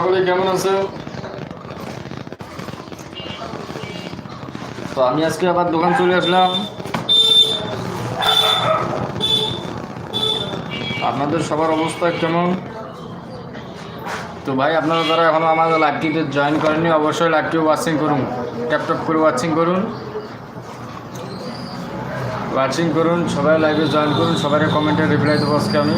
সকলে কেমন আছে? তো আমি আজকে আবার দোকান চলে আসলাম। আপনাদের সবার অবস্থা কেমন? তো ভাই, আপনারা যারা এখনও আমাদের লাইভটিতে জয়েন করেননি, অবশ্যই লাইভটি ওয়াচিং করুন। ট্যাপ ট্যাপ করে ওয়াচিং করুন। ওয়াচিং করুন, সবাই লাইভে জয়েন করুন সবাই কমেন্টে রিপ্লাই দেবো আজকে আমি।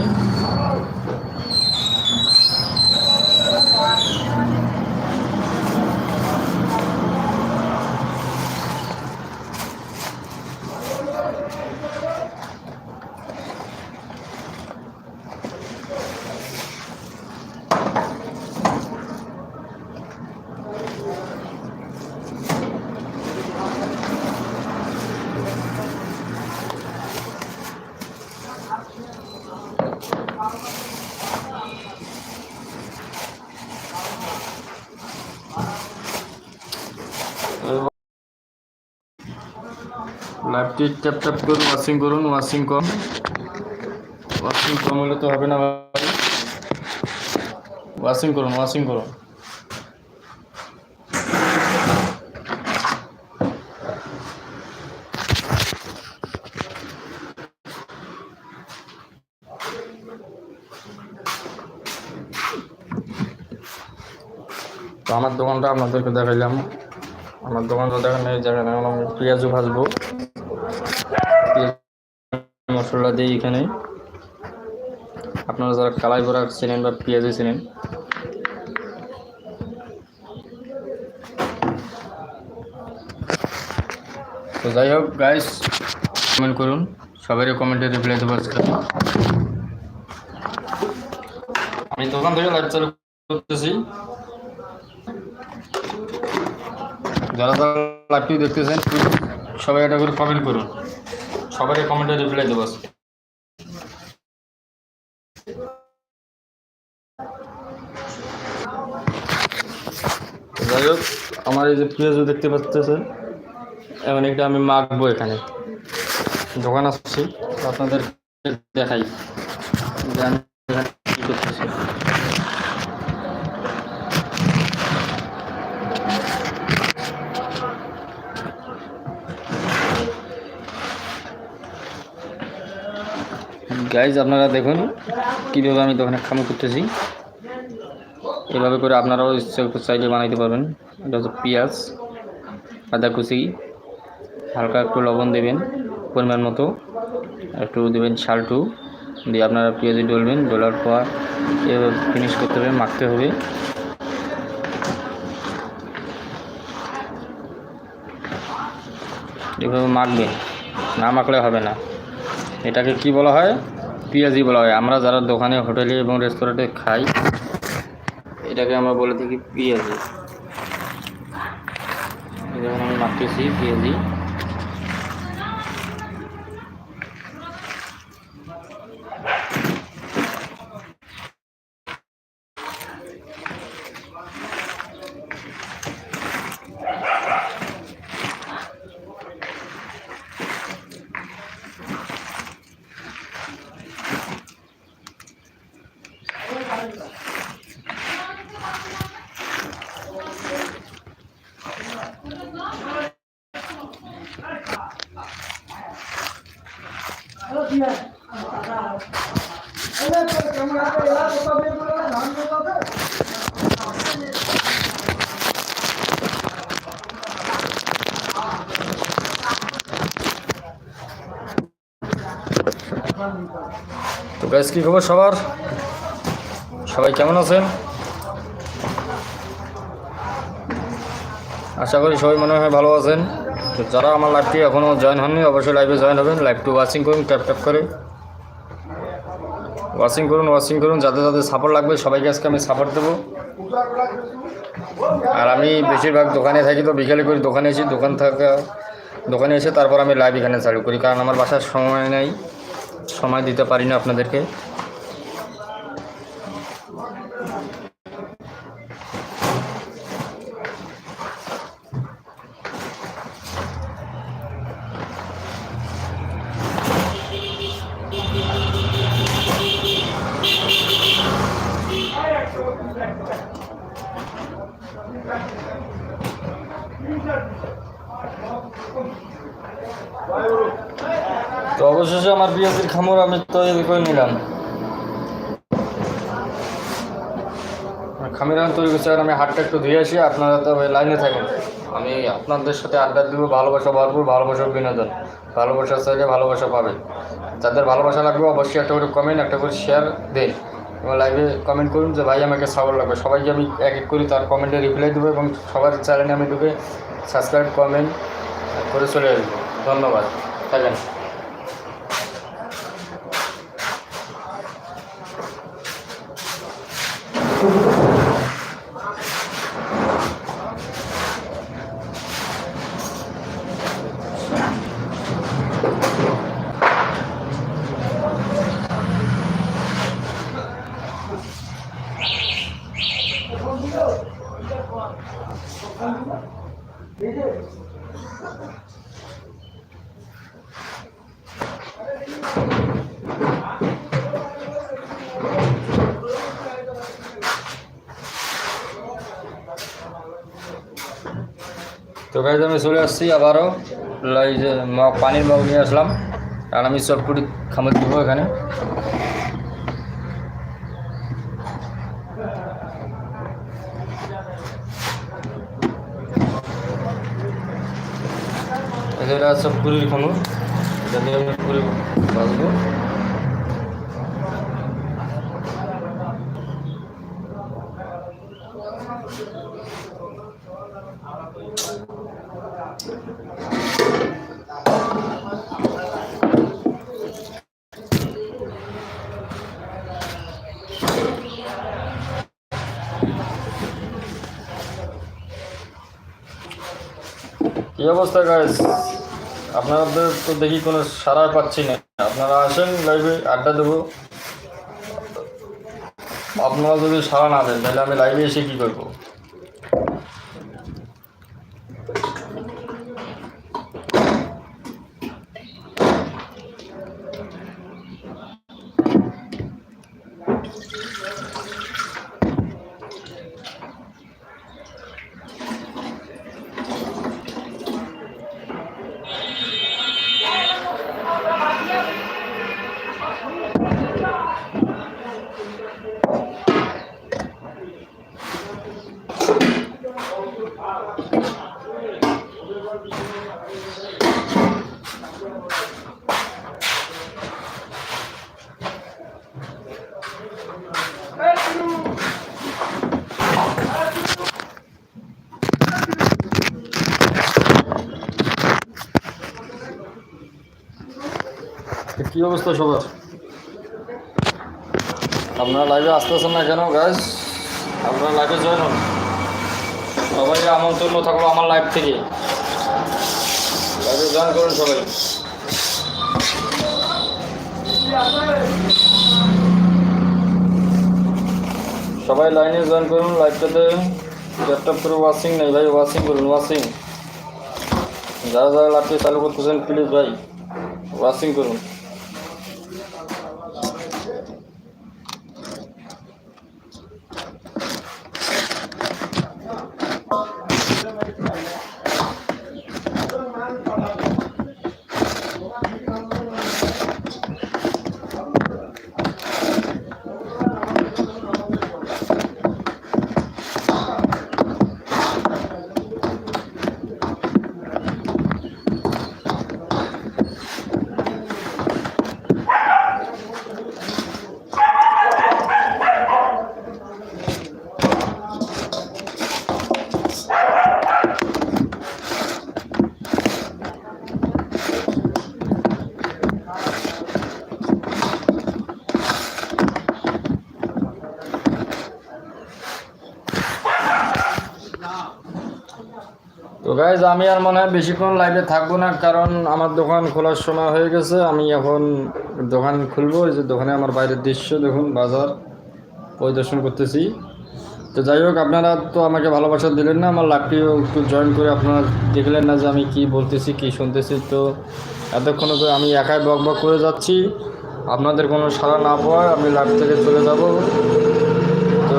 লাইভটি ট্যাপ ট্যাপ করুন ওয়াশিং করুন ওয়াশিং কম। ওয়াশিং কম হলে তো হবে না ওয়াচিং করুন ওয়াশিং করুন। তো আমার দোকানটা আপনাদেরকে দেখাইলাম। আমার দোকানটা দেখেন এই জায়গায় পেঁয়াজও ভাজবো। মশলা দিই এখানে। আপনারা যারা কালাই বড়া ছিলেন বা পেঁয়াজও ছিলেন তো যাই হোক গাইস কমেন্ট করুন। সবারই কমেন্টে রিপ্লাই দেবো আজকে। আমি দোকান থেকে লাইভ চালু করতেছি। যারা যারা লাইভটি দেখতেছেন সবাই এটা করে কমেন্ট করুন। সবারই কমেন্টে রিপ্লাই দেবো যাই হোক আমার এই যে পেঁয়াজও দেখতে পাচ্ছেন এমন একটা আমি মাখবো এখানে। দোকান আসছি আপনাদের দেখাই। আমি এখানে কি করতেছি গাইজ আপনারা দেখুন কীভাবে আমি দোকানে খামো করতেছি। এভাবে করে আপনারাও চাইলে বানাইতে পারবেন। এটা হচ্ছে পেঁয়াজ, আদা কুচি, হালকা একটু লবণ দেবেন, পরিমাণ মতো। একটু দেবেন শালটু দিয়ে আপনারা পেঁয়াজি ডলবেন, ডলার পর এভাবে ফিনিশ করতে হবে, মাখতে হবে। এভাবে মাখবেন, না মাখলে হবে না। এটাকে কি বলা হয়? পেঁয়াজি বলা হয়। আমরা যারা দোকানে, হোটেলে এবং রেস্তোরাঁতে খাই, এটাকে আমরা বলে থাকি পিঁয়াজি। আমি মাখতেছি পেঁয়াজি। তো গ্যাস কি খবর সবার? সবাই কেমন আছেন? আশা করি সবাই মনে হয় ভালো আছেন। তো যারা আমার লাইভটি এখনও জয়েন হননি, অবশ্যই লাইভে জয়েন হবেন। লাইভটি ওয়াচিং করুন ট্যাপ ট্যাপ করে। ওয়াচিং করুন, ওয়াশিং করুন, যাদের যাদের সাপোর্ট লাগবে, সবাইকে আজকে আমি সাপোর্ট দেবো। আর আমি বেশিরভাগ দোকানে থাকি তো, বিকেলে করি দোকানে এসে, দোকান থাকা, দোকানে এসে তারপর আমি লাইভ এখানে চালু করি। কারণ আমার বাসার সময় নেই, সময় দিতে পারি না আপনাদেরকে। তো অবশেষে আমার বিয়াজির খামর আমি তৈরি করে নিলাম। খামিরা তৈরি করছে, আর আমি হাটটা একটু ধুয়ে আসি, আপনারা তো লাইনে থাকেন। আমি আপনাদের সাথে আড্ডা দিব, ভালোবাসা ভরপুর ভালোবাসার বিনোদন। ভালোবাসা চাইলে ভালোবাসা পাবেন। যাদের ভালোবাসা লাগবে অবশ্যই একটা করে কমেন্ট একটা করে শেয়ার দিন। এবং লাইভে কমেন্ট করুন যে, ভাই, আমাকে সবার লাগবে। সবাইকে আমি এক এক করি তার কমেন্টে রিপ্লাই দেবো এবং সবার চ্যানেলে আমি ঢুকে সাবস্ক্রাইব কমেন্ট করে চলে আসব। ধন্যবাদ। থাকেন। তো গাইজ আমি চলে আসছি আবারও। পানির মগ নিয়ে আসলাম। আর আমি চটপটি খাবার দিব এখানে। এটা সব পুরীর খানুর এটা দিয়ে আমি পুরি বাজবো কি অবস্থা গাইস আপনাদের তো দেখি কোনো সারা পাচ্ছি না। আপনারা আসেন লাইভে আড্ডা দেবো। আপনারা যদি সারা না দেন, তাহলে আমি লাইভে এসে কী করব? অবস্থা সবার? আপনারা লাইভে আসতেছেন না কেন গাছ আপনারা লাইভে জয়েন হন। সবাইকে আমন্ত্রণ থাকল আমার লাইভ থেকে। লাইভে জয়েন করুন সবাই। সবাই লাইনে জয়েন করুন লাইভটাতে ল্যাপটপ করে ওয়াশিং নেই ভাই ওয়াশিং করুন ওয়াশিং যারা যারা লাইভটা চালু করতেছেন প্লিজ ভাই ওয়াশিং করুন। গাইজ আমি আর মনে হয় বেশিক্ষণ লাইভে থাকব না, কারণ আমার দোকান খোলার সময় হয়ে গেছে। আমি এখন দোকান খুলবো, এই যে দোকানে আমার বাইরের দৃশ্য দেখুন, বাজার পরিদর্শন করতেছি। তো যাই হোক, আপনারা তো আমাকে ভালোবাসা দিলেন না, আমার লাইভটিও একটু জয়েন করে আপনারা দেখলেন না যে আমি কি বলতেছি, কি শুনতেছি। তো এতক্ষণ তো আমি একাই বক বক করে যাচ্ছি। আপনাদের কোনো সাড়া না পাওয়ায় আমি লাইভ থেকে চলে যাব। তো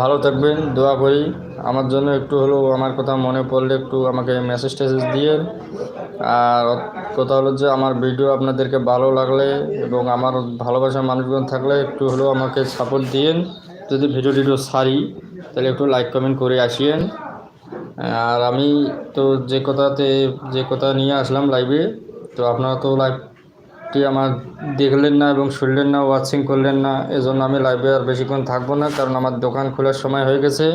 ভালো থাকবেন, দোয়া করি। আমার জন্য একটু হলেও আমার কথা মনে পড়লে একটু আমাকে মেসেজ টেসেজ দিয়েন। আর কথা হলো যে, আমার ভিডিও আপনাদেরকে ভালো লাগলে এবং আমার ভালোবাসার মানুষজন থাকলে একটু হলেও আমাকে সাপোর্ট দিয়েন। যদি ভিডিও টিডিও সারি, তাহলে একটু লাইক কমেন্ট করে আসিয়েন। আর আমি তো যে কথাতে, যে কথা নিয়ে আসলাম লাইভে তো আপনারা তো লাইভটি আমার দেখলেন না এবং শুনলেন না ওয়াচিং করলেন না, এজন্য আমি লাইভে আর বেশিক্ষণ থাকব না, কারণ আমার দোকান খোলার সময় হয়ে গেছে।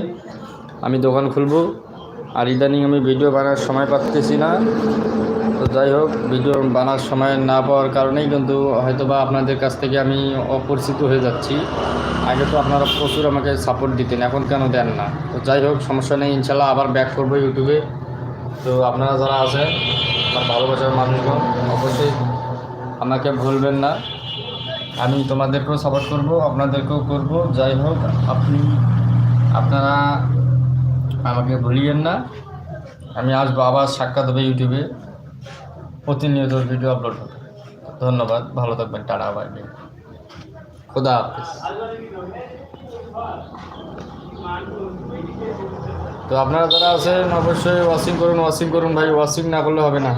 আমি দোকান খুলবো। আর ইদানিং আমি ভিডিও বানার সময় পাচ্তেছি না। তো যাই হোক, ভিডিও বানার সময় না পাওয়ার কারণেই কিন্তু হয়তো বা আপনাদের কাছ থেকে আমি অপরিচিত হয়ে যাচ্ছি। আগে তো আপনারা প্রচুর আমাকে সাপোর্ট দিতেন, এখন কেন দেন না? তো যাই হোক, সমস্যা নেই, ইনশাল্লাহ আবার ব্যাক করব ইউটিউবে। তো আপনারা যারা আছেন, আমার ভালোবাসার মানুষগণ, অবশ্যই আমাকে ভুলবেন না। আমি তোমাদেরকেও সাপোর্ট করব, আপনাদেরকেও করব। যাই হোক, আপনি, আপনারা আমাকে ভুলিয়েন না। আমি আজ আবার সাক্ষাৎ হবে ইউটিউবে। প্রতিনিয়ত ভিডিও আপলোড হবে। ধন্যবাদ, ভালো থাকবেন, টাটা বাই। খোদা হাফিজ। তো আপনারা যারা আছেন, অবশ্যই ওয়াশিং করুন ওয়াশিং করুন ভাই ওয়াশিং না করলে হবে না।